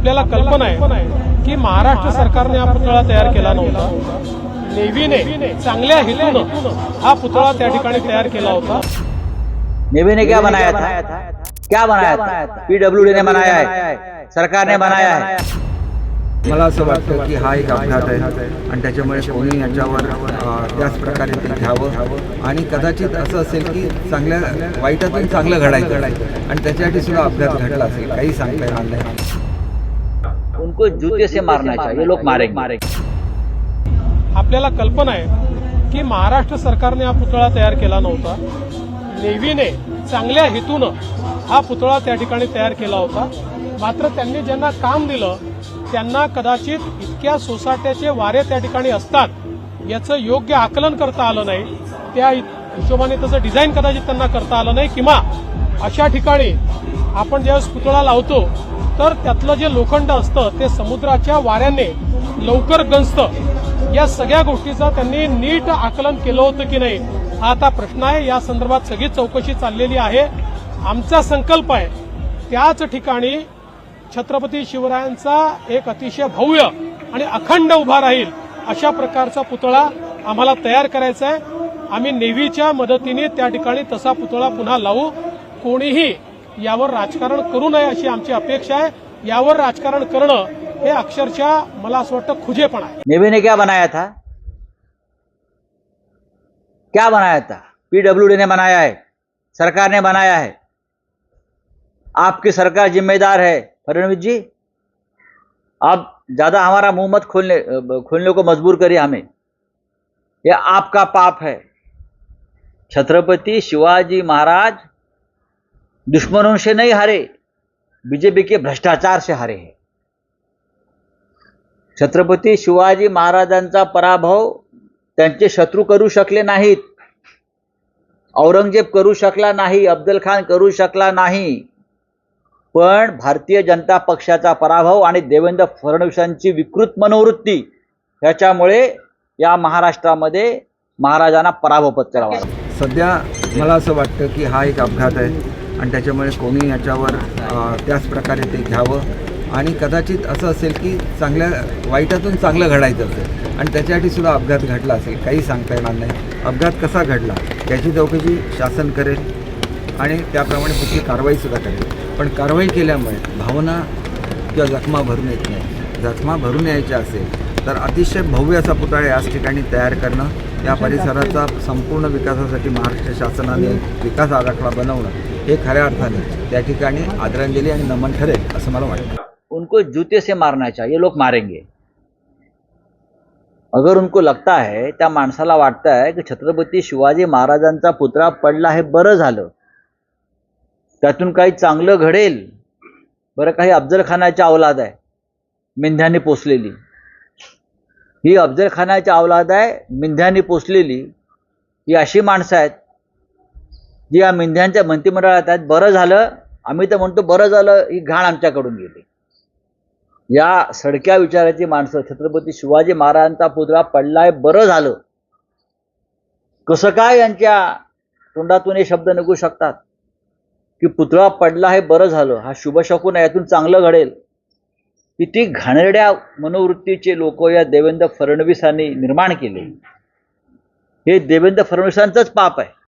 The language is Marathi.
आपल्याला कल्पना आहे की महाराष्ट्र सरकारने हा पुतळा तयार केला नव्हता. नेव्हीने चांगल्या हेतून हा पुतळा त्या ठिकाणी तयार केला होता. नेवी ने क्या बनाया था? क्या बनाया था? पीडब्ल्यूडी ने बनाया है। सरकार ने बनाया है। मला असं वाटतं की हा एक अपघात आहे आणि त्याच्यामुळे कोणी याच्यावर त्याच प्रकारे ते घ्यावं आणि कदाचित असं असेल की चांगल्या वाईटातून चांगलं घडायचं आणि त्याच्यासाठी सुद्धा अपघात घडला असेल. काही सांगता येणार नाही. उनको जूते से मारना चाहिए। लोग मारेंगे। आपल्याला कल्पना आहे की महाराष्ट्र सरकारने हा पुतळा तयार केला नव्हता. नेव्हीने चांगल्या हेतून हा पुतळा त्या ठिकाणी तयार केला होता. मात्र त्यांनी ज्यांना काम दिलं त्यांना कदाचित इतक्या सोसाट्याचे वारे त्या ठिकाणी असतात याचं योग्य आकलन करता आलं नाही. त्या हिशोबाने तसं डिझाईन कदाचित त्यांना करता आलं नाही किंवा अशा ठिकाणी आपण ज्यावेळेस पुतळा लावतो तर त्यातलं जे लोखंड असतं ते समुद्राच्या वाऱ्याने लवकर गंजतं. या सगळ्या गोष्टीचं त्यांनी नीट आकलन केलं होतं की नाही? हा आता प्रश्न आहे. या संदर्भात सगळी चौकशी चाललेली आहे. आमचा संकल्प आहे त्याच ठिकाणी छत्रपती शिवरायांचा एक अतिशय भव्य आणि अखंड उभा राहील अशा प्रकारचा पुतळा आम्हाला तयार करायचा आहे. आम्ही नेव्हीच्या मदतीने त्या ठिकाणी तसा पुतळा पुन्हा लावू. कोणीही यावर राजकारण करू नये अशी आमची अपेक्षा आहे. यावर राजकारण करणं हे अक्षरशः मला असं वाटतं खुजेपण आहे. नेवी ने क्या बनाया था? क्या बनाया था? पीडब्ल्यूडी ने बनाया है सरकार ने बनाया है। आपकी सरकार जिम्मेदार है फडणवीस जी। आप ज्यादा हमारा मुंह मत खोलने खोलने को मजबूर करिए हमें। ये आपका पाप है। छत्रपति शिवाजी महाराज दुश्मनों से नहीं हारे बीजेपी के भ्रष्टाचार से हारे हैं। छत्रपती शिवाजी महाराजांचा पराभव त्यांचे शत्रू करू शकले नाहीत औरंगजेब करू शकला नाही अब्दल खान करू शकला नाही पण भारतीय जनता पक्षाचा पराभव आणि देवेंद्र फडणवीसांची विकृत मनोवृत्ती ह्याच्यामुळे या महाराष्ट्रामध्ये महाराजांना पराभव पत्करावा सध्या मला असं वाटतं की हा एक अपघात आहे. आणि त्याच्यामुळे कोणी याच्यावर त्याच प्रकारे ते घ्यावं. आणि कदाचित असं असेल की चांगल्या वाईटातून चांगलं घडायचं असेल आणि त्याच्यासाठी सुद्धा अपघात घडला असेल काही सांगता येणार नाही. अपघात कसा घडला त्याची चौकशी शासन करेल आणि त्याप्रमाणे पुढची कारवाईसुद्धा करेल. पण कारवाई केल्यामुळे भावना किंवा जखमा भरून येत नाही. जखमा भरून यायच्या असेल तर अतिशय भव्य असा पुतळा याच ठिकाणी तयार करणं या परिसराचा संपूर्ण विकासासाठी महाराष्ट्र शासनाने विकास आराखडा बनवणं हे खऱ्या अर्थाने त्या ठिकाणी आदरांजली आणि नमन ठरेल असं मला वाटतं. उनको जूते से मारना चाहिए लोग मारेंगे। अगर उनको लगता है त्या माणसाला वाटतं आहे की छत्रपती शिवाजी महाराजांचा पुतळा पडला हे बरं झालं. त्यातून काही चांगलं घडेल बरं काही अफजलखानाच्या अवलाद आहे मेंढ्याने पोचलेली ही अफजलखानाच्या अवलाद आहे मेंढ्याने पोचलेली ही अशी माणसं आहेत जी या मेंढ्यांच्या मंत्रिमंडळात आहेत बरं झालं आम्ही तर म्हणतो बरं झालं ही घाण आमच्याकडून गेली. या सडक्या विचाराची माणसं छत्रपती शिवाजी महाराजांचा पुतळा पडलाय बरं झालं. कसं काय यांच्या तोंडातून हे शब्द निघू शकतात? की पुतळा पडला हे बरं झालं हा शुभशकून आहे यातून चांगलं घडेल. किती घाणेरड्या मनोवृत्तीचे लोक या देवेंद्र फडणवीसांनी निर्माण केले. हे देवेंद्र फडणवीसांचंच पाप आहे.